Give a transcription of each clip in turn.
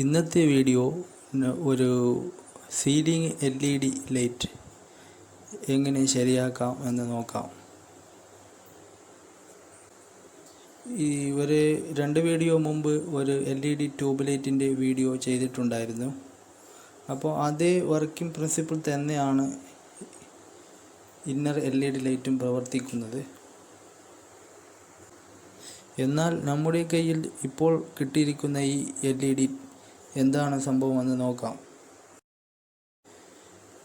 ഇന്നത്തെ വീഡിയോ ഒരു ceiling L E D light എങ്ങനെ ശരിയാക്കാം എന്ന് നോക്കാം. ഈ ഒരു രണ്ട് വീഡിയോ മുമ്പ് ഒരു എൽ ഇ ഡി ട്യൂബ് ലൈറ്റിന്റെ വീഡിയോ ചെയ്തിട്ടുണ്ടായിരുന്നു. അപ്പോൾ അതേ വർക്കിംഗ് പ്രിൻസിപ്പിൾ തന്നെയാണ് ഇന്നർ എൽ ഇ ഡി ലൈറ്റും പ്രവർത്തിക്കുന്നത്. എന്നാൽ നമ്മുടെ കയ്യിൽ ഇപ്പോൾ കിട്ടിയിരിക്കുന്ന ഈ എൽ ഇ ഡി എന്താണ് സംഭവം എന്ന് നോക്കാം.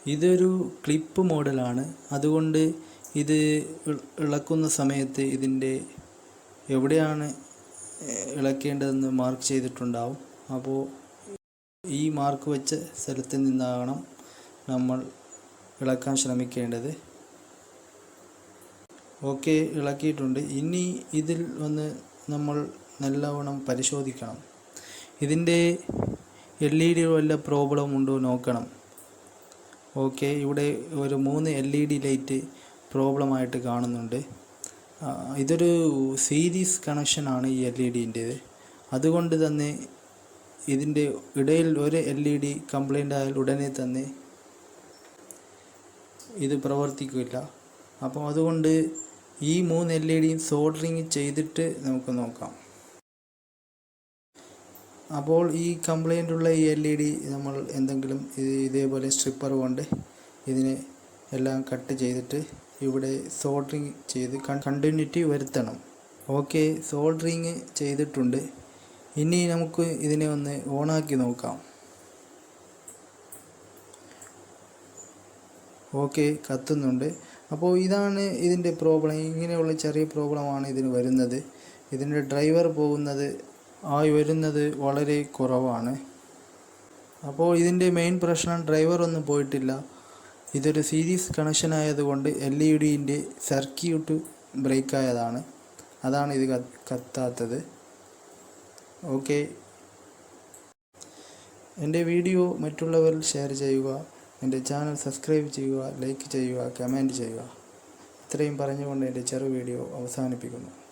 ഇതൊരു ക്ലിപ്പ് മോഡലാണ്. അതുകൊണ്ട് ഇത് ഇളക്കുന്ന സമയത്ത് ഇതിന്റെ എവിടെയാണ് ഇളക്കേണ്ടതെന്ന് മാർക്ക് ചെയ്തിട്ടുണ്ടാവും. അപ്പോൾ ഈ മാർക്ക് വെച്ച സ്ഥലത്ത് നിന്നാകണം നമ്മൾ ഇളക്കാൻ ശ്രമിക്കേണ്ടത്. ഓക്കെ ഇളക്കിയിട്ടുണ്ട്. ഇനി ഇതിൽ വന്ന് നമ്മൾ നല്ലവണ്ണം പരിശോധിക്കണം. ഇതിന്റെ എൽ ഇ ഡി വല്ല പ്രോബ്ലം ഉണ്ടോ നോക്കണം. ഓക്കെ ഇവിടെ ഒരു മൂന്ന് എൽ ഇ ഡി ലൈറ്റ് പ്രോബ്ലമായിട്ട് കാണുന്നുണ്ട്. ഇതൊരു സീരീസ് കണക്ഷനാണ് ഈ എൽ ഇ ഡിന്റേത് അതുകൊണ്ട് തന്നെ ഇതിന്റെ ഇടയിൽ ഒരു എൽ ഇ ഡി കംപ്ലൈന്റ് ആയാൽ ഉടനെ തന്നെ ഇത് പ്രവർത്തിക്കില്ല. അപ്പോൾ അതുകൊണ്ട് ഈ മൂന്ന് എൽ ഇ ഡിയും സോൾഡറിങ് ചെയ്തിട്ട് നമുക്ക് നോക്കാം. അപ്പോൾ ഈ കംപ്ലൈന്റ് ഉള്ള ഈ എൽ ഇ ഡി നമ്മൾ എന്തെങ്കിലും ഇതേപോലെ സ്ട്രിപ്പർ കൊണ്ട് ഇതിനെ എല്ലാം കട്ട് ചെയ്തിട്ട് ഇവിടെ സോൾഡറിങ് ചെയ്ത് കണ്ടിന്യൂറ്റി വരുത്തണം. ഓക്കെ സോൾഡറിങ് ചെയ്തിട്ടുണ്ട്. ഇനി നമുക്ക് ഇതിനെ ഒന്ന് ഓണാക്കി നോക്കാം. ഓക്കെ കത്തുന്നുണ്ട്. അപ്പോൾ ഇതാണ് ഇതിന്റെ പ്രോബ്ലം ഇങ്ങനെയുള്ള ചെറിയ പ്രോബ്ലമാണ് ഇതിന് വരുന്നത്. ഇതിന്റെ ഡ്രൈവർ പോകുന്നത് ആയി വരുന്നത് വളരെ കുറവാണ്. അപ്പോൾ ഇതിന്റെ മെയിൻ പ്രശ്നം ഡ്രൈവർ ഒന്നും പോയിട്ടില്ല. ഇതൊരു സീരീസ് കണക്ഷൻ ആയതുകൊണ്ട് എൽ ഇ ഡിന്റെ സർക്യൂട്ട് ബ്രേക്ക് ആയതാണ്. അതാണ് ഇത് കത്താത്തത്. ഓക്കെ എന്റെ വീഡിയോ മറ്റുള്ളവരിൽ ഷെയർ ചെയ്യുക. എന്റെ ചാനൽ സബ്സ്ക്രൈബ് ചെയ്യുക ലൈക്ക് ചെയ്യുക കമന്റ് ചെയ്യുക. ഇത്രയും പറഞ്ഞുകൊണ്ട് എന്റെ ചെറു വീഡിയോ അവസാനിപ്പിക്കുന്നു.